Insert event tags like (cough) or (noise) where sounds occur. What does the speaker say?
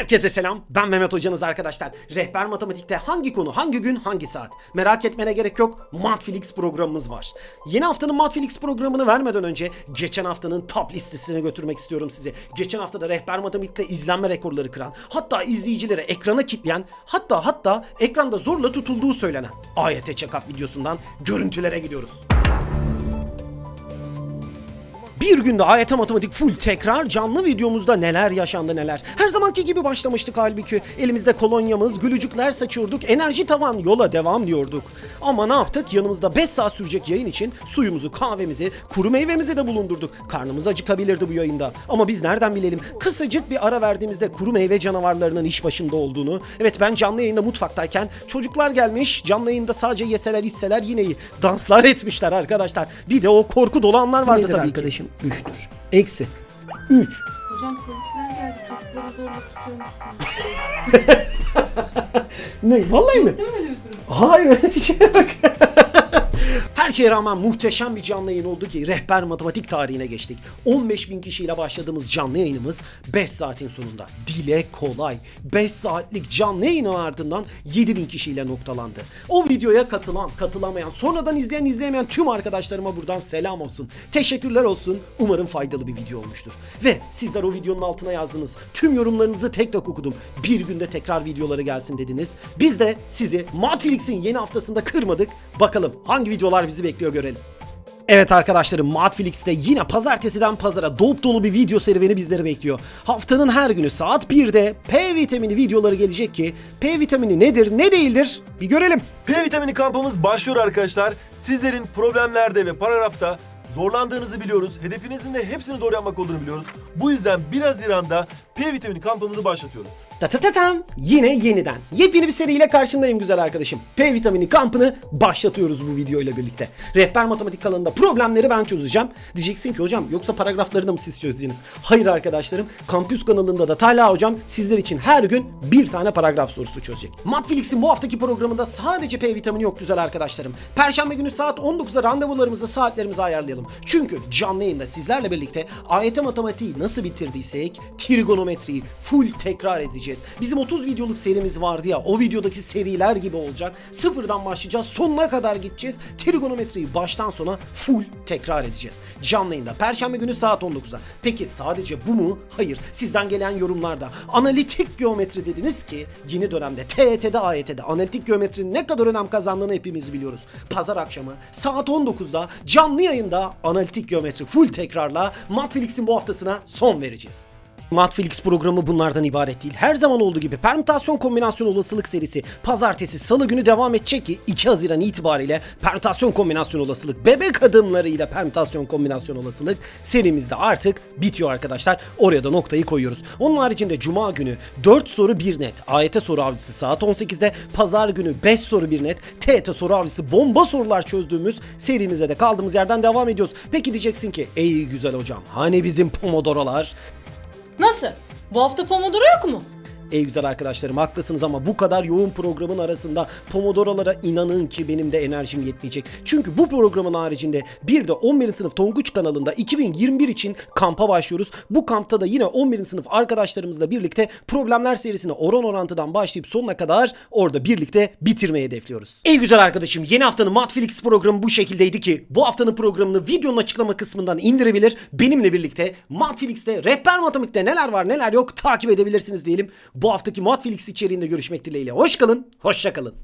Herkese selam. Ben Mehmet hocanız arkadaşlar. Rehber matematikte hangi konu, hangi gün, hangi saat? Merak etmene gerek yok. Matflix programımız var. Yeni haftanın Matflix programını vermeden önce geçen haftanın top listesine götürmek istiyorum sizi. Geçen hafta da rehber matematikte izlenme rekorları kıran, hatta izleyicileri ekrana kilitleyen, hatta hatta ekranda zorla tutulduğu söylenen AYT check-up videosundan görüntülere gidiyoruz. Bir günde AYT Matematik full tekrar canlı videomuzda neler yaşandı neler. Her zamanki gibi başlamıştık halbuki. Elimizde kolonyamız, gülücükler saçıyorduk, enerji tavan yola devam diyorduk. Ama ne yaptık? Yanımızda 5 saat sürecek yayın için suyumuzu, kahvemizi, kuru meyvemizi de bulundurduk. Karnımız acıkabilirdi bu yayında. Ama biz nereden bilelim? Kısacık bir ara verdiğimizde kuru meyve canavarlarının iş başında olduğunu. Evet ben canlı yayında mutfaktayken çocuklar gelmiş. Canlı yayında sadece yeseler içseler yine iyi. Danslar etmişler arkadaşlar. Bir de o korku dolu anlar vardı Nedir tabii ki. arkadaşım? 3'tür. Eksi. 3. Hocam polisler geldi çocukları zorla tutuyormuşsunuz. (laughs) Ne? Vallahi mi? Değil mi öyle bir durum? Hayır öyle bir şey yok. Her şeye rağmen muhteşem bir canlı yayın oldu ki rehber matematik tarihine geçtik. 15 bin kişiyle başladığımız canlı yayınımız 5 saatin sonunda. Dile kolay. 5 saatlik canlı yayının ardından 7 bin kişiyle noktalandı. O videoya katılan, katılamayan, sonradan izleyen, izleyemeyen tüm arkadaşlarıma buradan selam olsun. Teşekkürler olsun. Umarım faydalı bir video olmuştur. Ve sizler o videonun altına yazdınız. Tüm yorumlarınızı tek tek okudum. Bir günde tekrar videoları gelsin dediniz. Biz de sizi Matflix'in yeni haftasında kırmadık. Bakalım hangi videolar bizi bekliyor görelim. Evet arkadaşlarım Matflix'te yine pazartesiden pazara dop dolu bir video serüveni bizleri bekliyor. Haftanın her günü saat 1'de P vitamini videoları gelecek ki P vitamini nedir ne değildir bir görelim. P vitamini kampımız başlıyor arkadaşlar. Sizlerin problemlerde ve paragrafta zorlandığınızı biliyoruz. Hedefinizin de hepsini doğru yapmak olduğunu biliyoruz. Bu yüzden 1 Haziran'da P vitamini kampımızı başlatıyoruz. Ta ta ta tam. Yine yeniden. Yepyeni bir seriyle karşındayım güzel arkadaşım. P vitamini kampını başlatıyoruz bu video ile birlikte. Rehber matematik alanında problemleri ben çözeceğim. Diyeceksin ki hocam yoksa paragraflarını mı siz çözdünüz? Hayır arkadaşlarım. Kampüs kanalında da Talha hocam sizler için her gün bir tane paragraf sorusu çözecek. Matflix'in bu haftaki programında sadece P vitamini yok güzel arkadaşlarım. Perşembe günü saat 19'a randevularımızı saatlerimizi ayarlayalım. Çünkü canlı yayında sizlerle birlikte AYT matematiği nasıl bitirdiysek trigonometriyi full tekrar edeceğiz. Bizim 30 videoluk serimiz vardı ya o videodaki seriler gibi olacak. Sıfırdan başlayacağız sonuna kadar gideceğiz. Trigonometriyi baştan sona full tekrar edeceğiz. Canlı yayında Perşembe günü saat 19'da. Peki sadece bu mu? Hayır. Sizden gelen yorumlarda analitik geometri dediniz ki yeni dönemde TET'de AYT'de analitik geometrinin ne kadar önem kazandığını hepimiz biliyoruz. Pazar akşamı saat 19'da canlı yayında analitik geometri full tekrarla Matflix'in bu haftasına son vereceğiz. Matflix programı bunlardan ibaret değil. Her zaman olduğu gibi permütasyon kombinasyon olasılık serisi pazartesi salı günü devam edecek ki 2 Haziran itibariyle permütasyon kombinasyon olasılık bebek adımlarıyla permütasyon kombinasyon olasılık serimizde artık bitiyor arkadaşlar. Oraya da noktayı koyuyoruz. Onun haricinde cuma günü 4 soru 1 net AYT soru avcısı saat 18'de pazar günü 5 soru 1 net TET soru avcısı bomba sorular çözdüğümüz serimize de kaldığımız yerden devam ediyoruz. Peki diyeceksin ki ey güzel hocam hani bizim pomodorolar Nasıl? Bu hafta Pomodoro yok mu? Ey güzel arkadaşlarım haklısınız ama bu kadar yoğun programın arasında Pomodoro'lara inanın ki benim de enerjim yetmeyecek. Çünkü bu programın haricinde bir de 11. sınıf Tonguç kanalında 2021 için kampa başlıyoruz. Bu kampta da yine 11. sınıf arkadaşlarımızla birlikte problemler serisini oran orantıdan başlayıp sonuna kadar orada birlikte bitirmeyi hedefliyoruz. Ey güzel arkadaşım yeni haftanın Matflix programı bu şekildeydi ki bu haftanın programını videonun açıklama kısmından indirebilir. Benimle birlikte Matflix'te rehber matematikte neler var neler yok takip edebilirsiniz diyelim. Bu haftaki Matflix içeriğinde görüşmek dileğiyle. Hoş kalın, hoşça kalın.